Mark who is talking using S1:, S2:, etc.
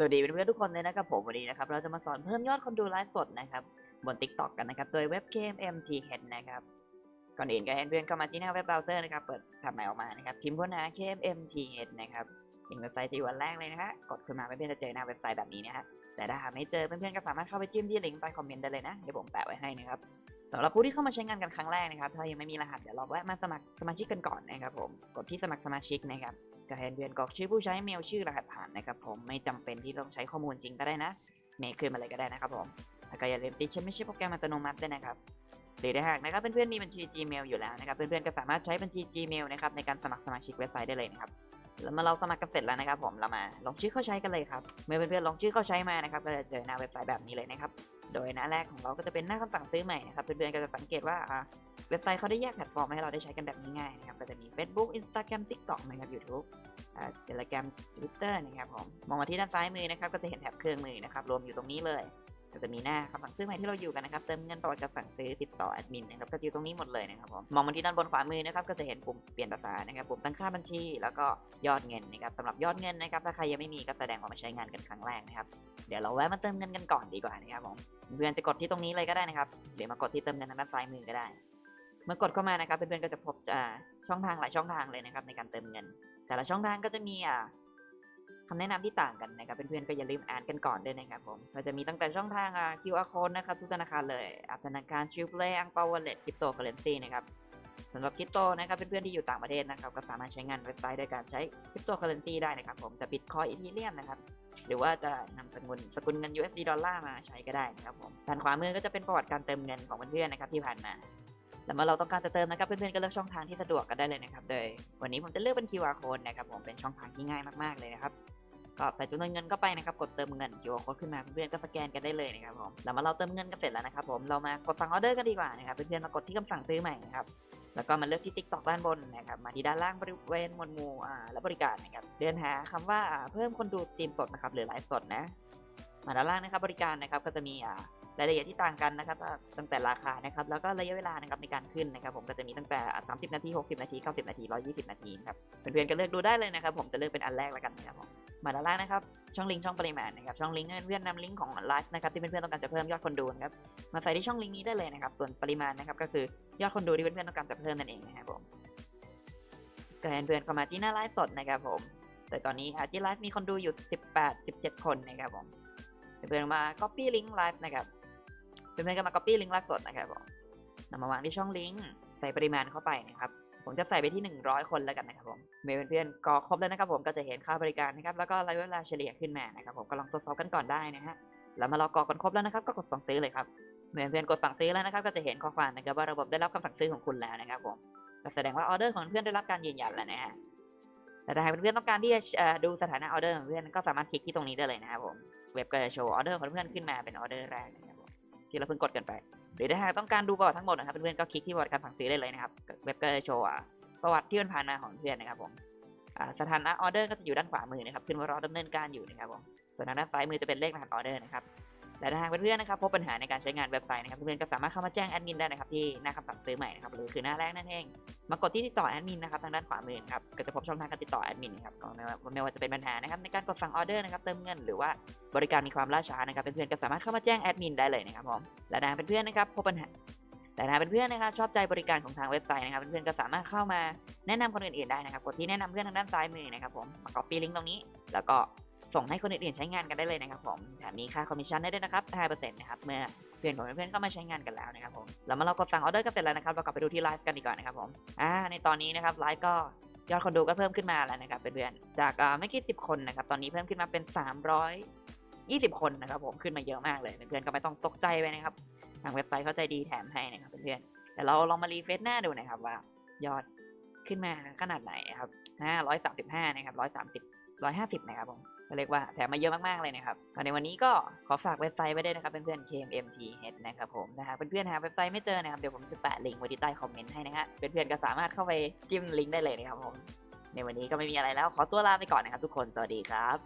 S1: สวัสดีเพื่อนๆทุกคนเลยนะครับผมวันนี้นะครับเราจะมาสอนเพิ่มยอดคนดูไลฟ์สดนะครับบน TikTok กันนะครับโดยเว็บ KMMTH นะครับก่อนอื่นก็ให้เพื่อนเข้ามาที่หน้าเว็บเบราว์เซอร์นะครับเปิดท็บใหม่ออกมานะครับพิมพ์ค้นหา KMMTH นะครับลิงก์เว็บไซต์จะอยู่อันแรกเลยนะฮะกดขึ้นมาเพื่อนๆจะเจอหน้าเว็บไซต์แบบนี้นะฮะแต่ถ้าหาไม่เจอเพื่อนๆก็สามารถเข้าไปจิ้มที่ลิงก์ใต้คอมเมนต์ได้เลยนะเดี๋ยวผมแปะไว้ให้นะครับสำหรับผู้ที่เข้ามาใช้งานกันครั้งแรกนะครับถ้ายังไม่มีรหัสเดี๋ยวเราแวะมาสมัครสมาชิกกันก่อนนะครับผมกดที่สมัครสมาชิกนะครับ ก็ให้เพื่อนกรอกชื่อผู้ใช้เมลชื่อรหัสผ่านนะครับผมไม่จำเป็นที่ต้องใช้ข้อมูลจริงก็ได้นะ เมลขึ้นมาเลยก็ได้นะครับผมแล้วก็อย่าลืมติดฉันไม่ใช่โปรแกรมอัตโนมัติด้วยนะครับหรือถ้าหากนะครับเพื่อนๆมีบัญชี Gmail อยู่แล้วนะครับเพื่อนๆก็สามารถใช้บัญชี Gmail นะครับในการสมัครสมาชิกเว็บไซต์ได้เลยนะครับแล้วเมื่อเราสมัครกันเสร็จแล้วนะครับผมเรามาลงชื่อเข้าใช้กันเลยครับเมื่อเพื่อนๆลงชื่อเข้าใช้มานะครับก็จะเจอหน้าเว็บไซต์แบบนี้เลยนะครับ โดยหน้าแรกของเราก็จะเป็นหน้าคำสั่งซื้อใหม่นะครับเพื่อนๆก็จะสังเกตว่าเว็บไซต์เขาได้แยกแพลตฟอร์มให้เราได้ใช้กันแบบง่ายๆนะครับก็จะมี Facebook Instagram TikTok นะครับ YouTube เทเลแกรมทวิตเตอร์นะครับผมมองมาที่ด้านซ้ายมือนะครับก็จะเห็นแถบเครื่องมือนะครับรวมอยู่ตรงนี้เลย ก็จะมีหน้าคำสั่งซื้อใหม่ที่เราอยู่กันนะครับ เติมเงินประวัติการสั่งซื้อติดต่อแอดมินนะครับก็อยู่ตรงนี้หมดเลยนะครับผมมองมาที่ด้านบนขวามือนะครับก็จะเห็นปุ่มเปลี่ยนภาษานะครับปุ่มตั้งค่าบัญชี แล้วก็ยอดเงินนะครับสำหรับยอดเงินนะครับถ้าใครยังไม่มีก็แสดงว่ามาใช้งานกันครั้งแรกนะครับเดี๋ยวเราแวะมาเติมเงินกันก่อนดีกว่านะครับผมเพื่อนจะกดที่ตรงนี้เลยก็ได้นะครับหรือมากดที่เติมเงินทางด้านซ้ายมือก็ได้ เมื่อกดเข้ามานะครับเพื่อนๆก็จะพบช่องทางหลายช่องทางเลยนะครับในการเติมเงิน แต่ละช่องทางก็จะมีอ่า คำแนะนำที่ต่างกันนะครับเพื่อนๆก็อย่าลืมอ่านกันก่อนด้วยนะครับผมก็จะมีตั้งแต่ช่องทางอ่า QR code นะครับทุกธนาคารเลยอ่าธนาคารชิลเลอังเปาวอลเล็ตคริปโตเคอเรนซีนะครับสำหรับคริปโตนะครับเพื่อนๆที่อยู่ต่างประเทศนะครับก็สามารถใช้งานเว็บไซต์โดยการใช้คริปโตเคอเรนซีได้นะครับผมจะบิตคอยอีทีเรียมนะครับหรือว่าจะนำสกุลสกุลเงิน USD ดอลลาร์มาใช้ก็ได้นะครับผมด้านขวามือก็จะเป็นประวัติการเติมเงินของเพื่อนๆนะครับที่ผ่านมา แต่เมื่อเราต้องการจะเติมนะครับเพื่อนๆก็เลือกช่องทางที่สะดวกกันได้เลยนะครับโดยวันนี้ผมจะเลือกเป็น QR code นะครับผมเป็นช่องทางที่ง่ายมากๆเลยนะครับก็ใส่จำนวนเงินเข้าไปนะครับกดเติมเงิน QR code ขึ้นมาเพื่อนๆก็สแกนกันได้เลยนะครับผมแล้วเมื่อเราเติมเงินกันเสร็จแล้วนะครับผมเรามากดสั่งออเดอร์กันดีกว่านะครับเพื่อนๆมากดที่คำสั่งซื้อใหม่นะครับแล้วก็มาเลือกที่ TikTok ด้านบนนะครับมาที่ด้านล่างบริเวณมวดหมู่อ่าและบริการนะครับเดินหาคำว่าอ่าเพิ่มคนดูสตรีมสดนะครับหรือไลฟ์สดนะมาด้านล่างนะครับบริการนะครับก็จะมีอ่า รายละเอียดที่ต่างกันนะครับตั้งแต่ราคานะครับแล้วก็ระยะเวลานะครับในการขึ้นนะครับผมก็จะมีตั้งแต่ 30 นาที 60 นาที 90 นาที 120 นาทีครับเพื่อนๆก็เลือกดูได้เลยนะครับผมจะเลือกเป็นอันแรกแล้วกันนะครับผมมาด้านล่างนะครับช่องลิงก์ช่องปริมาณนะครับช่องลิงก์เพื่อนๆนำลิงก์ของไลฟ์นะครับที่เพื่อนๆต้องการจะเพิ่มยอดคนดูนะครับมาใส่ที่ช่องลิงก์นี้ได้เลยนะครับส่วนปริมาณนะครับก็คือยอดคนดูที่เพื่อนๆต้องการจะเพิ่มนั่นเองนะครับผมก็ให้เพื่อนๆเข้ามาที่หน้าไลฟ์สดนะครับผมแต่ตอนนี้อาที่ไลฟ์มีคนดูอยู่ 18 17 คนนะครับผมเพื่อนมา copy link live นะครับ เพื่อนๆก็มา copy link live สดนะครับผมนำมาวางที่ช่องลิงก์ใส่ปริมาณเข้าไปนะครับผมจะใส่ไปที่ 100 คนแล้วกันนะครับผมเมื่อเพื่อนๆกรอครบแล้วนะครับผมก็จะเห็นค่าบริการนะครับแล้วก็ระยะเวลาเฉลี่ยขึ้นมานะครับผมก็ลองตรวจสอบกันก่อนได้นะฮะแล้วมาเรากรอกกันครบแล้วนะครับก็กดสั่งซื้อเลยครับเมื่อเพื่อนๆกดสั่งซื้อแล้วนะครับก็จะเห็นข้อความนะครับว่าระบบได้รับคำสั่งซื้อของคุณแล้วนะครับผมก็แสดงว่าออเดอร์ของเพื่อนได้รับการยืนยันแล้วนะฮะแต่ถ้าหากเพื่อนๆต้องการที่จะดูสถานะออเดอร์ของเพื่อนก็สามารถคลิกที่ตรงนี้ได้เลยนะครับผมเว็บก็จะโชว์ออเดอร์ของเพื่อนขึ้นมาเป็นออเดอร์แรก ที่เราเพิ่งกดกันไป หรือถ้าหากต้องการดูประวัติทั้งหมดนะครับเพื่อนๆก็คลิกที่ประวัติการสั่งซื้อได้เลยนะครับเว็บก็จะโชว์ประวัติที่มันผ่านมาของเพื่อนนะครับผมสถานะออเดอร์ก็จะอยู่ด้านขวามือนะครับขึ้นว่ารอดำเนินการอยู่นะครับผมส่วนทางด้านซ้ายมือจะเป็นเลขรหัสออเดอร์นะครับ และถ้าหากเพื่อนๆนะครับพบปัญหาในการใช้งานเว็บไซต์นะครับเพื่อนๆก็สามารถเข้ามาแจ้งแอดมินได้นะครับที่หน้าคำสั่งซื้อใหม่นะครับหรือคือหน้าแรกนั่นเองมากดที่ติดต่อแอดมินนะครับทางด้านขวามือนะครับก็จะพบช่องทางการติดต่อแอดมินนะครับก็ไม่ว่าไม่ว่าจะเป็นปัญหานะครับในการกดสั่งออเดอร์นะครับเติมเงินหรือว่าบริการมีความล่าช้านะครับเพื่อนๆก็สามารถเข้ามาแจ้งแอดมินได้เลยนะครับผมและนะเพื่อนๆนะครับพบปัญหาแต่ถ้าเพื่อนๆนะครับชอบใจบริการของทางเว็บไซต์นะครับเพื่อนๆก็สามารถเข้ามาแนะนำคนอื่นๆได้นะครับกดที่แนะนำเพื่อนทางด้านซ้ายมือนะครับผมมา copy ลิงก์ตรงนี้ แล้วก็ ส่งให้คนอื่นๆใช้งานกันได้เลยนะครับผมแถมมีค่าคอมมิชชั่นได้ด้วยนะครับ 5%นะครับเมื่อเพื่อนของเพื่อนๆก็มาใช้งานกันแล้วนะครับผมแล้วมาเรากดสั่งออเดอร์กันเสร็จแล้วนะครับเรากลับไปดูที่ไลฟ์กันดีกว่านะครับผมอ่าในตอนนี้นะครับไลฟ์ก็ยอดคนดูก็เพิ่มขึ้นมาแล้วนะครับเพื่อนๆจากอ่าไม่กี่สิบคนนะครับตอนนี้เพิ่มขึ้นมาเป็น 320 คนนะครับผมขึ้นมาเยอะมากเลยเพื่อนๆก็ไม่ต้องตกใจไปนะครับทางเว็บไซต์เข้าใจดีแถมให้นะครับเพื่อนๆแต่เราลองมารีเฟซหน้าดูนะครับว่ายอดขึ้นมาขนาดไหนครับ535 นะครับ 130 150 นะครับผม ก็เรียกว่าแถมมาเยอะมากๆเลยนะครับก็ในวันนี้ก็ขอฝากเว็บไซต์ไว้ด้วยนะครับเพื่อนๆ KMMTH นะครับผมนะฮะเพื่อนๆหาเว็บไซต์ไม่เจอนะครับเดี๋ยวผมจะแปะลิงก์ไว้ที่ใต้คอมเมนต์ให้นะฮะเพื่อนๆก็สามารถเข้าไปจิ้มลิงก์ได้เลยนะครับผมในวันนี้ก็ไม่มีอะไรแล้วขอตัวลาไปก่อนนะครับทุกคนสวัสดีครับ